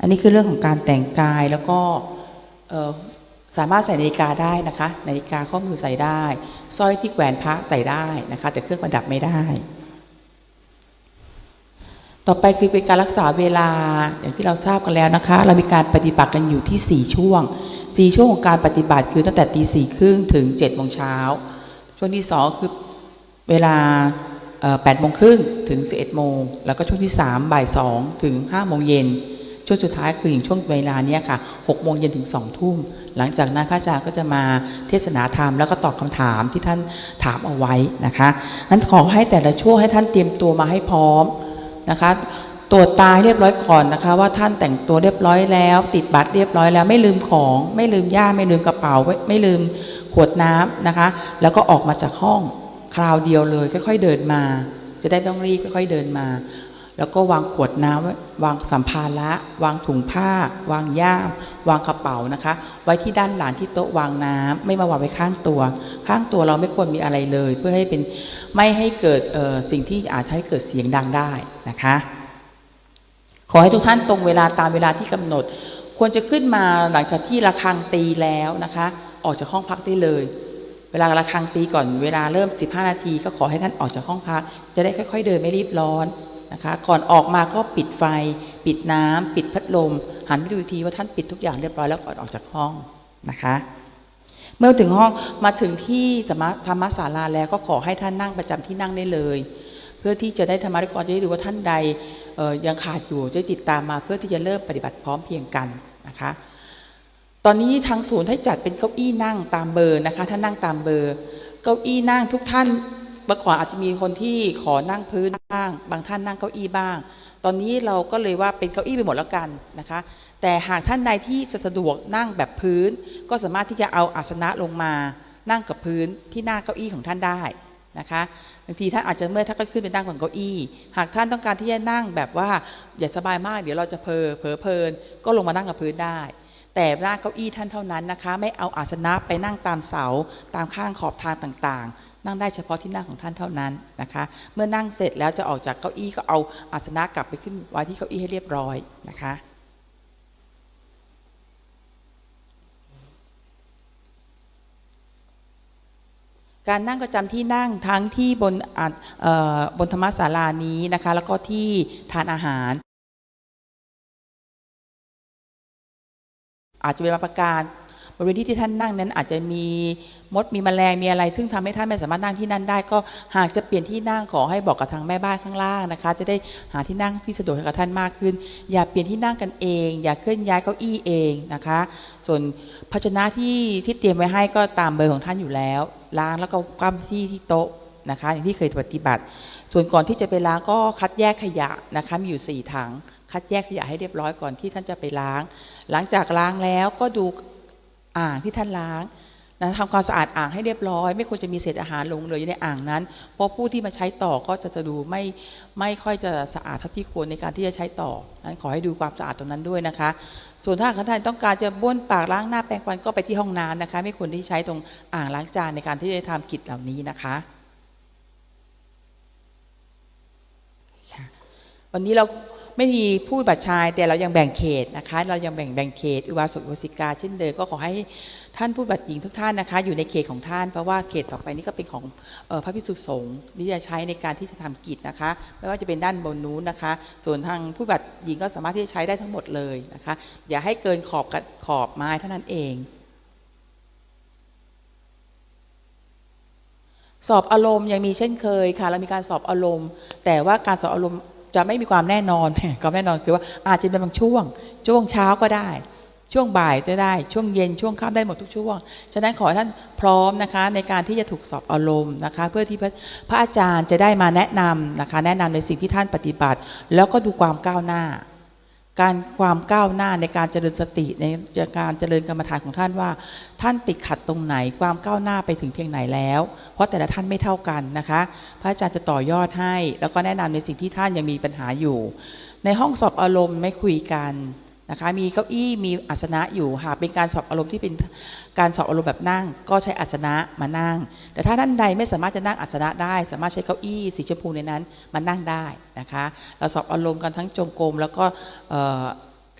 อันนี้คือเรื่องของการแต่งกายแล้วก็สามารถใส่นาฬิกาได้นะคะ นาฬิกาข้อมือใส่ได้สร้อยที่แขวนพระใส่ได้นะคะ แต่เครื่องประดับไม่ได้ ต่อไปคือเป็นการรักษาเวลาอย่างที่เราทราบกันแล้วนะคะ เรามีการปฏิบัติกันอยู่ที่ 4 ช่วง 4 ช่วงของการปฏิบัติคือตั้งแต่ตีสี่ครึ่งถึง7จ็ดโมงเช้าช่วงที่ 2 คือเวลาแปดโมงครึ่งถึง 11โมงแล้วก็ช่วงที่3บ่าย2ถึง5โมงเย็น ช่วงสุดท้ายคืออย่างช่วงเวลาเนี้ยค่ะ6โมงเย็นถึง2ทุ่มหลังจากนั้นพระอาจารย์ก็จะมาเทศนาธรรมแล้วก็ตอบคำถามที่ท่านถามเอาไว้นะคะนั้นขอให้แต่ละช่วงให้ท่านเตรียมตัวมาให้พร้อมนะคะตรวจตาให้เรียบร้อยก่อนนะคะ ว่าท่านแต่งตัวเรียบร้อยแล้ว ติดบัตรเรียบร้อยแล้วไม่ลืมของ ไม่ลืมย่าไม่ลืมกระเป๋าไม่ไม่ลืมขวดน้ำนะคะ แล้วก็ออกมาจากห้องคราวเดียวเลย ค่อย ๆ เดินมา จะได้ไม่ต้องรีบค่อย ๆ เดินมา แล้วก็วางขวดน้ำวางสัมภาระวางถุงผ้า วางย่ามวางกระเป๋านะคะ ไว้ที่ด้านหลังที่โต๊ะวางน้ำไม่มาวางไว้ข้างตัว ข้างตัวเราไม่ควรมีอะไรเลย เพื่อให้เป็นไม่ให้เกิดสิ่งที่อาจให้เกิดเสียงดังได้นะคะ ขอให้ทุกท่านตรงเวลาตามเวลาที่กำหนด ควรจะขึ้นมาหลังจากที่ระฆังตีแล้วนะคะ ออกจากห้องพักได้เลยเวลาระฆังตีก่อนเวลาเริ่ม 15 นาที ก็ขอให้ท่านออกจากห้องพัก จะได้ค่อย ๆ เดินไม่รีบร้อน นะคะก่อนออกมาก็ปิดไฟ ปิดน้ำปิดพัดลม หันไปดูทีว่าท่านปิดทุกอย่างเรียบร้อยแล้วก่อนออกจากห้องนะคะ เมื่อถึงห้องมาถึงที่ธรรมธรมศาลาแล้วก็ขอให้ท่านนั่งประจำที่นั่งได้เลย เพื่อที่จะได้ธรรมริกรจะได้ดูว่าท่านใดยังขาดอยู่จะติดตามมาเพื่อที่จะเริ่มปฏิบัติพร้อมเพียงกันนะคะ ตอนนี้ทางศูนย์ให้จัดเป็นเก้าอี้นั่งตามเบอร์นะคะถ้านนั่งตามเบอร์ เก้าอี้นั่งทุกท่าน มื่อก่อนอาจจะมีคนที่ขอนั่งพื้นบ้าง บางท่านนั่งเก้าอี้บ้าง ตอนนี้เราก็เลยว่าเป็นเก้าอี้ไปหมดแล้วกันนะคะ แต่หากท่านใดที่จะสะดวกนั่งแบบพื้น ก็สามารถที่จะเอาอาสนะลงมา นั่งกับพื้นที่หน้าเก้าอี้ของท่านได้นะคะบางทีท่านอาจจะเมื่อท่านก็ขึ้นไปนั่งบนเก้าอี้ หากท่านต้องการที่จะนั่งแบบว่าอย่าสบายมากเดี๋ยวเราจะเพลอเผลอเพลิน ก็ลงมานั่งกับพื้นได้ แต่หน้าเก้าอี้ท่านเท่านั้นนะคะ ไม่เอาอาสนะไปนั่งตามเสาตามข้างขอบทางต่างๆ นั่งได้เฉพาะที่นั่งของท่านเท่านั้นนะคะ เมื่อนั่งเสร็จแล้วจะออกจากเก้าอี้ก็เอาอาสนะกลับไปขึ้นไว้ที่เก้าอี้ให้เรียบร้อยนะคะการนั่งประจำที่นั่งทั้งที่บนบนธรรมศาลานี้นะคะ แล้วก็ที่ทานอาหาร อาจจะเป็นบาประการ บริเวณที่ที่ท่านนั่งนั้นอาจจะมีมดมีแมลงมีอะไร ซึ่งทำให้ท่านไม่สามารถนั่งที่นั่นได้ ก็หากจะเปลี่ยนที่นั่งขอให้บอกกับทางแม่บ้านข้างล่างนะคะ จะได้หาที่นั่งที่สะดวกให้กับท่านมากขึ้น อย่าเปลี่ยนที่นั่งกันเอง อย่าเคลื่อนย้ายเก้าอี้เองนะคะ ส่วนภาชนะที่ที่เตรียมไว้ให้ก็ตามเบอร์ของท่านอยู่แล้ว ล้างแล้วก็กว้ำที่ที่โต๊ะนะคะอย่างที่เคยปฏิบัติ ส่วนก่อนที่จะไปล้างก็คัดแยกขยะนะคะมีอยู่สี่ถัง คัดแยกขยะให้เรียบร้อยก่อนที่ท่านจะไปล้าง หลังจากล้างแล้วก็ดู อ่างที่ท่านล้างนะทำความสะอาดอ่างให้เรียบร้อย ไม่ควรจะมีเศษอาหารหลงเหลืออยู่ในอ่างนั้น เพราะผู้ที่มาใช้ต่อก็จะจะดูไม่ไม่ค่อยจะสะอาดเท่าที่ควรในการที่จะใช้ต่อนั้นขอให้ดูความสะอาดตรงนั้นด้วยนะคะ ส่วนถ้าท่านต้องการจะบ้วนปากล้างหน้าแปรงฟันก็ไปที่ห้องน้ำนะคะ ไม่ควรที่ใช้ตรงอ่างล้างจานในการที่จะทำกิจเหล่านี้นะคะวันนี้เรา ไม่มีผู้บัตรชายแต่เรายังแบ่งเขตนะคะ เรายังแบ่งแบ่งเขต อุบาสกอุบาสิกาเช่นเดิมก็ขอให้ท่านผู้บัตรหญิงทุกท่านนะคะ อยู่ในเขตของท่านเพราะว่าเขตต่อไปนี้ก็เป็นของออพระพิสุสงฆ์ที่จะใช้ในการที่จะทำกิจนะคะ ไม่ว่าจะเป็นด้านบนนู้นนะคะ ส่วนทางผู้บัตรหญิงก็สามารถที่จะใช้ได้ทั้งหมดเลยนะคะ อย่าให้เกินขอบกับขอบไม้เท่านั้นเองสอบอารมณ์ยังมีเช่นเคยค่ะ เรามีการสอบอารมณ์ แต่ว่าการสอบอารมณ์ จะไม่มีความแน่นอนความแน่นอนคือว่าอาจจะเป็นบางช่วง ช่วงเช้าก็ได้ ช่วงบ่ายจะได้ ช่วงเย็นช่วงค่ำได้หมดทุกช่วง ฉะนั้นขอท่านพร้อมนะคะ ในการที่จะถูกสอบอารมณ์นะคะ เพื่อที่พระพระอาจารย์จะได้มาแนะนำนะคะ แนะนำในสิ่งที่ท่านปฏิบัติ แล้วก็ดูความก้าวหน้า การความก้าวหน้าในการเจริญสติในการเจริญกรรมฐานของท่านว่า ท่านติดขัดตรงไหนความก้าวหน้าไปถึงเพียงไหนแล้ว เพราะแต่ละท่านไม่เท่ากันนะคะ พระอาจารย์จะต่อยอดให้ แล้วก็แนะนำในสิ่งที่ท่านยังมีปัญหาอยู่ ในห้องสอบอารมณ์ไม่คุยกัน นะคะมีเก้าอี้มีอาสนะอยู่หากเป็นการสอบอารมณ์ที่เป็นการสอบอารมณ์แบบนั่ง ก็ใช้อาสนะมานั่ง แต่ถ้าท่านใดไม่สามารถจะนั่งอาสนะได้ สามารถใช้เก้าอี้สีชมพูในนั้นมานั่งได้นะคะเราสอบอารมณ์กันทั้งจงกรมแล้วก็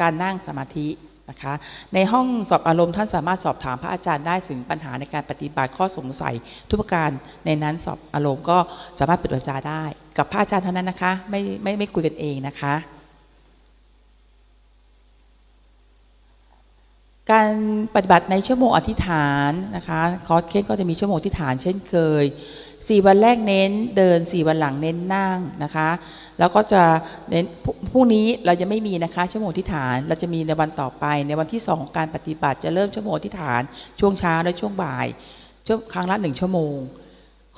การนั่งสมาธินะคะในห้องสอบอารมณ์ท่านสามารถสอบถามพระอาจารย์ได้ถึงปัญหาในการปฏิบัติข้อสงสัย ทุกประการในนั้นสอบอารมณ์ก็สามารถปิดวาจาได้ กับพระอาจารย์เท่านั้นนะคะไม่ไม่ไม่คุยกันเองนะคะ การปฏิบัติในชั่วโมงอธิษฐานนะคะคอร์สเคสก็จะมีชั่วโมงอธิษฐานเช่นเคย 4 วันแรกเน้นเดิน 4 วันหลังเน้นนั่งนะคะ แล้วก็จะเน้นพรุ่งนี้เราจะไม่มีนะคะชั่วโมงอธิษฐานเราจะมีในวันต่อไป ในวันที่สองของการปฏิบัติจะเริ่มชั่วโมงอธิษฐานช่วงเช้าและช่วงบ่ายช่วงครั้งละหนึ่งชั่วโมง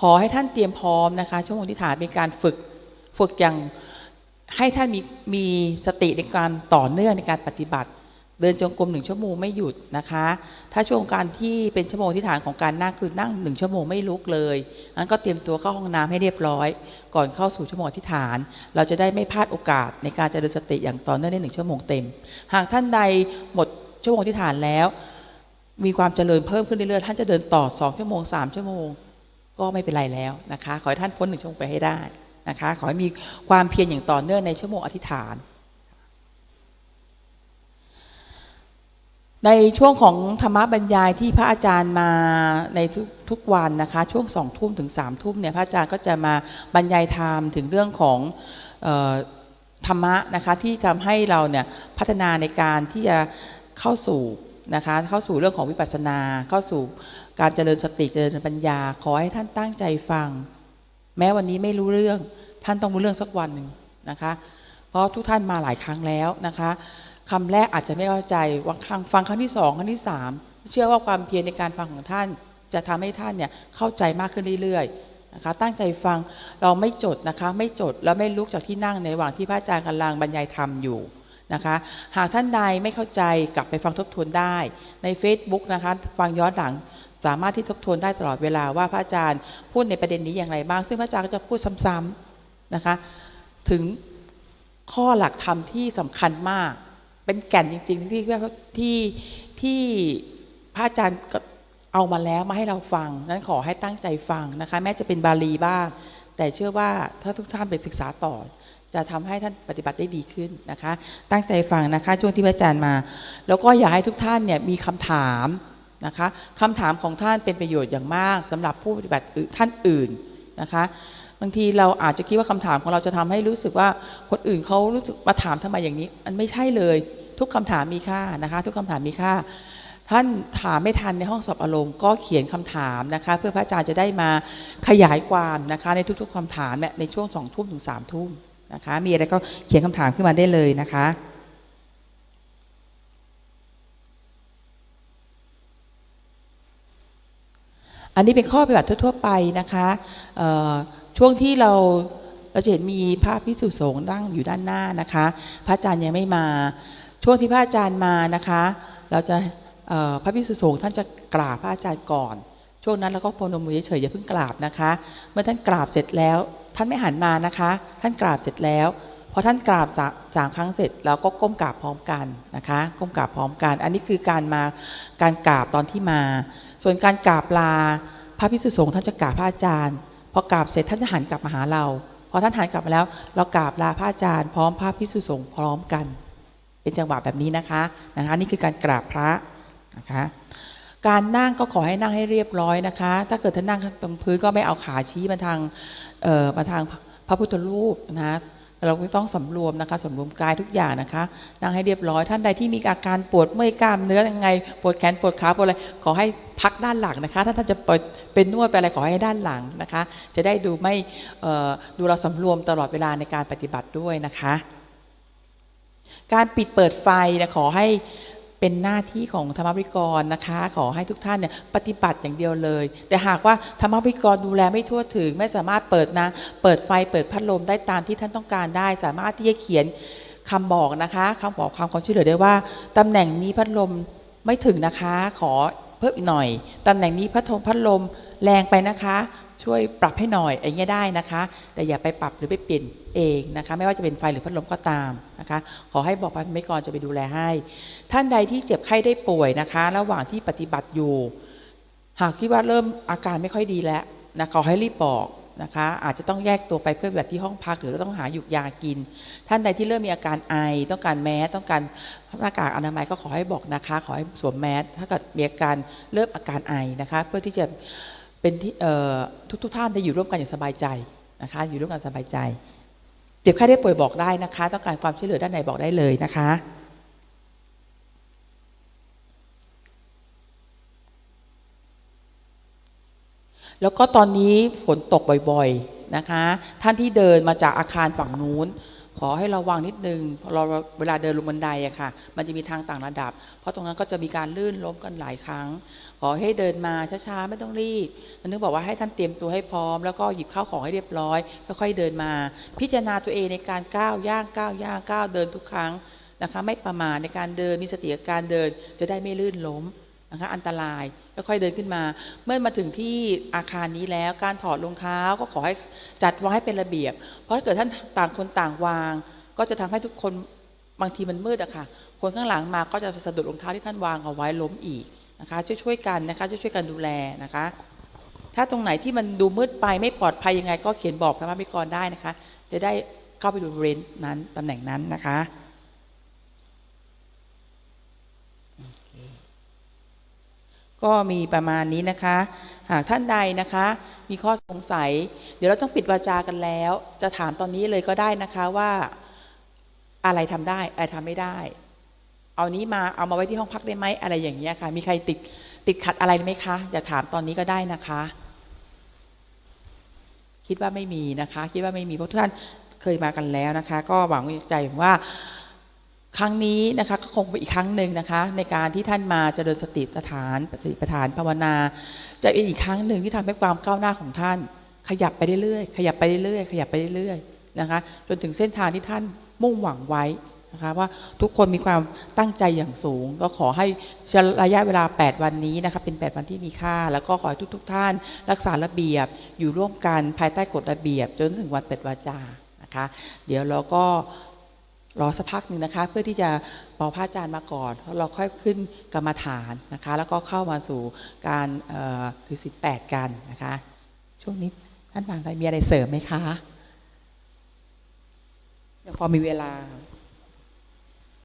ขอให้ท่านเตรียมพร้อมนะคะ ชั่วโมงอธิษฐานเป็นการฝึกฝึกอย่างให้ท่านมีมีสติในการต่อเนื่องในการปฏิบัติ เดินจงกรมหนึ่งชั่วโมงไม่หยุดนะคะ ถ้าช่วงการที่เป็นชั่วโมงที่ฐานของการนั่งคือนั่งหนึ่งชั่วโมงไม่ลุกเลยงั้นก็เตรียมตัวเข้าห้องน้ำให้เรียบร้อย ก่อนเข้าสู่ชั่วโมงที่ฐาน เราจะได้ไม่พลาดโอกาสในการเจริญสติอย่างต่อเนื่องในหนึ่งชั่วโมงเต็ม หากท่านใดหมดชั่วโมงที่ฐานแล้ว มีความเจริญเพิ่มขึ้นเรื่อยๆท่านจะเดินต่อสองชั่วโมงสามชั่วโมง ก็ไม่เป็นไรแล้วนะคะ ขอให้ท่านพ้นหนึ่งชั่วโมงไปให้ได้นะคะ ขอให้มีความเพียรอย่างต่อเนื่องในชั่วโมงอธิษฐาน ในช่วงของธรรมบรรยายที่พระอาจารย์มาในทุกทุกวันนะคะ ช่วงสองทุ่มถึงสามทุ่มเนี่ยพระอาจารย์ก็จะมาบรรยายธรรมถึงเรื่องของออธรรมะนะคะที่ทำให้เราเนี่ยพัฒนาในการที่จะเข้าสู่นะคะเข้าสู่เรื่องของวิปัสสนาเข้าสู่การเจริญสติเจริญปัญญา ขอให้ท่านตั้งใจฟัง แม้วันนี้ไม่รู้เรื่องท่านต้องรู้เรื่องสักวันหนึ่งนะคะ เพราะทุกท่านมาหลายครั้งแล้วนะคะ คำแรกอาจจะไม่เข้าใจวังครั้งฟังครั้งที่สองครั้งที่สามเชื่อว่าความเพียรในการฟังของท่าน จะทำให้ท่านเนี่ยเข้าใจมากขึ้นเรื่อยๆนะคะตั้งใจฟังเราไม่จดนะคะ ไม่จดแล้วไม่ลุกจากที่นั่งในระหว่างที่พระอาจารย์กำลังบรรยายธรรมอยู่นะคะหากท่านใดไม่เข้าใจกลับไปฟังทบทวนได้ใน Facebook นะคะฟังย้อนหลังสามารถที่ทบทวนได้ตลอดเวลาว่าพระอาจารย์พูดในประเด็นนี้อย่างไรบ้าง ซึ่งพระอาจารย์ก็จะพูดซ้ำๆนะคะถึงข้อหลักธรรมที่สำคัญมาก เป็นแก่นจริง ๆ ที่ที่ที่พระอาจารย์ก็เอามาแล้วมาให้เราฟัง นั้นขอให้ตั้งใจฟังนะคะ แม้จะเป็นบาลีบ้าง แต่เชื่อว่าถ้าทุกท่านไปศึกษาต่อ จะทำให้ท่านปฏิบัติได้ดีขึ้นนะคะ ตั้งใจฟังนะคะ ช่วงที่พระอาจารย์มา แล้วก็อยากให้ทุกท่านเนี่ยมีคำถามนะคะคำถามของท่านเป็นประโยชน์อย่างมากสำหรับผู้ปฏิบัติท่านอื่นนะคะ บางทีเราอาจจะคิดว่าคำถามของเราจะทำให้รู้สึกว่าคนอื่นเขารู้สึกมาถามทำไมอย่างนี้ มันไม่ใช่เลย ทุกคำถามมีค่านะคะ ทุกคำถามมีค่า ท่านถามไม่ทันในห้องสอบอารมณ์ก็เขียนคำถามนะคะ เพื่อพระอาจารย์จะได้มาขยายความนะคะ ในทุกๆคำถามเนี่ยในช่วงสองทุ่มถึงสามทุ่มนะคะ มีอะไรก็เขียนคำถามขึ้นมาได้เลยนะคะอันนี้เป็นข้อปฏิบัติทั่ว ๆ ไปนะคะเอ่อ ช่วงที่เราเราจะเห็นมีพระพิสุสงฆ์นั่งอยู่ด้านหน้านะคะ พระอาจารย์ยังไม่มา ช่วงที่พระอาจารย์มานะคะ เราจะพระพิสุสงฆ์ท่านจะกราบพระอาจารย์ก่อน ช่วงนั้นเราก็พนมมือเฉยอย่าเพิ่งกราบนะคะ เมื่อท่านกราบเสร็จแล้ว ท่านไม่หันมานะคะ ท่านกราบเสร็จแล้วพอท่านกราบสาสามครั้งเสร็จเราก็ก้มกราบพร้อมกันนะคะ ก้มกราบพร้อมกัน อันนี้คือการมาการกราบตอนที่มา ส่วนการกราบลาพระพิสุสงฆ์ท่านจะกราบพระอาจารย์ พอกราบเสร็จท่านจะหันกลับมาหาเราพอท่านหันกลับมาแล้ว เรากราบลาพระอาจารย์พร้อมพระพิสุสงฆ์พร้อมกัน เป็นจังหวะแบบนี้นะคะนะคะนี่คือการกราบพระนะคะการนั่งก็ขอให้นั่งให้เรียบร้อยนะคะ ถ้าเกิดท่านนั่งตรงพื้นก็ไม่เอาขาชี้มาทางเอ่อมาทางพระพุทธรูปนะคะ เราก็ต้องสำรวมนะคะสำรวมกายทุกอย่างนะคะ นั่งให้เรียบร้อยท่านใดที่มีอาการปวดเมื่อยกล้ามเนื้อยังไง ปวดแขนปวดขาปวดอะไรขอให้พักด้านหลังนะคะ ถ้าท่านจะเปิดเป็นนวดไปอะไรขอให้ด้านหลังนะคะ จะได้ดูไม่ดูเราสำรวมตลอดเวลาในการปฏิบัติด้วยนะคะ การปิดเปิดไฟนะขอให้ เป็นหน้าที่ของธรรมบริกรนะคะ ขอให้ทุกท่านเนี่ยปฏิบัติอย่างเดียวเลย แต่หากว่าธรรมบริกรดูแลไม่ทั่วถึง ไม่สามารถเปิดนะเปิดไฟเปิดพัดลมได้ตามที่ท่านต้องการได้ สามารถที่จะเขียนคำบอกนะคะคำบอกความความช่วยเหลือได้ว่าตำแหน่งนี้พัดลมไม่ถึงนะคะ ขอเพิ่มอีกหน่อยตำแหน่งนี้พัดลมพัดลมแรงไปนะคะ ช่วยปรับให้หน่อยอย่างเงี้ยได้นะคะ แต่อย่าไปปรับหรือไปเปลี่ยนเองนะคะ ไม่ว่าจะเป็นไฟหรือพัดลมก็ตามนะคะ ขอให้บอกพันไม่กรจะไปดูแลให้ ท่านใดที่เจ็บไข้ได้ป่วยนะคะ ระหว่างที่ปฏิบัติอยู่ หากคิดว่าเริ่มอาการไม่ค่อยดีแล้วนะขอให้รีบบอกนะคะอาจจะต้องแยกตัวไปเพื่อแบบที่ห้องพักหรือต้องหาหยุกยากิน ท่านใดที่เริ่มมีอาการไอ ต้องการแมสต้องการหน้ากากอนามัยก็ขอให้บอกนะคะ ขอให้สวมแมสถ้าเกิดมีอาการเริ่มอาการไอนะคะ เพื่อที่จะ เป็นที่ทุกทุกท่านได้อยู่ร่วมกันอย่างสบายใจนะคะ อยู่ร่วมกันสบายใจ เจ็บไข้ได้ป่วยบอกได้นะคะ ต้องการความช่วยเหลือด้านไหนบอกได้เลยนะคะแล้วก็ตอนนี้ฝนตกบ่อยๆนะคะ ท่านที่เดินมาจากอาคารฝั่งนู้น ขอให้ระวังนิดนึงเพราเราเวลาเดินลงบันไดอะค่ะ มันจะมีทางต่างระดับ เพราะตรงนั้นก็จะมีการลื่นล้มกันหลายครั้ง ขอให้เดินมาช้าๆไม่ต้องรีบมันนึกบอกว่าให้ท่านเตรียมตัวให้พร้อม แล้วก็หยิบข้าวของให้เรียบร้อยค่อยๆเดินมา พิจารณาตัวเองในการก้าวย่างก้าวย่างก้าวเดินทุกครั้งนะคะ ไม่ประมาทในการเดินมีสติการเดินจะได้ไม่ลื่นล้ม นะคะอันตรายค่อยๆเดินขึ้นมา เมื่อมาถึงที่อาคารนี้แล้วการถอดรองเท้าก็ขอให้จัดวางให้เป็นระเบียบ เพราะถ้าเกิดท่านต่างคนต่างวาง ก็จะทำให้ทุกคนบางทีมันมืดอะค่ะ คนข้างหลังมาก็จะสะดุดรองเท้าที่ท่านวางเอาไว้ล้มอีกนะคะช่วยๆกันนะคะช่วยๆกันดูแลนะคะ ถ้าตรงไหนที่มันดูมืดไปไม่ปลอดภัยยังไง ก็เขียนบอกพระพิกรได้นะคะ จะได้เข้าไปดูบริเวณนั้นตำแหน่งนั้นนะคะ ก็มีประมาณนี้นะคะ หากท่านใดนะคะ มีข้อสงสัย เดี๋ยวเราต้องปิดวาจากันแล้ว จะถามตอนนี้เลยก็ได้นะคะว่าอะไรทำได้ อะไรทำไม่ได้ เอานี้มาเอามาไว้ที่ห้องพักได้ไหมอะไรอย่างเงี้ยค่ะ มีใครติดติดขัดอะไรไหมคะอย่าถามตอนนี้ก็ได้นะคะ คิดว่าไม่มีนะคะ คิดว่าไม่มีเพราะทุกท่านเคยมากันแล้วนะคะ ก็หวังใจว่า ครั้งนี้นะคะก็คงเป็นอีกครั้งหนึ่งนะคะ ในการที่ท่านมาเจริญสติปัฏฐานปฏิปฐานภาวนา จะเป็นอีกครั้งหนึ่งที่ทำให้ความก้าวหน้าของท่าน ขยับไปเรื่อยๆขยับไปเรื่อยๆขยับไปเรื่อยๆนะคะ จนถึงเส้นทางที่ท่านมุ่งหวังไว้นะคะว่าทุกคนมีความตั้งใจอย่างสูง ก็ขอให้ระยะเวลา 8 วันนี้นะคะเป็น 8 วันที่มีค่า แล้วก็ขอให้ทุกๆท่าน รักษาระเบียบอยู่ร่วมกันภายใต้กฎระเบียบ จนถึงวันเปิดวาจานะคะ เดี๋ยวเราก็ รอสักพักหนึ่งนะคะ เพื่อที่จะปอพระอาจารย์มาก่อนเราค่อยขึ้นกรรมฐานนะคะ แล้วก็เข้ามาสู่การถือศีลแปดกันนะคะ ช่วงนี้ท่านบางใดมีอะไรเสริมไหมคะเดี๋ยวพอมีเวลา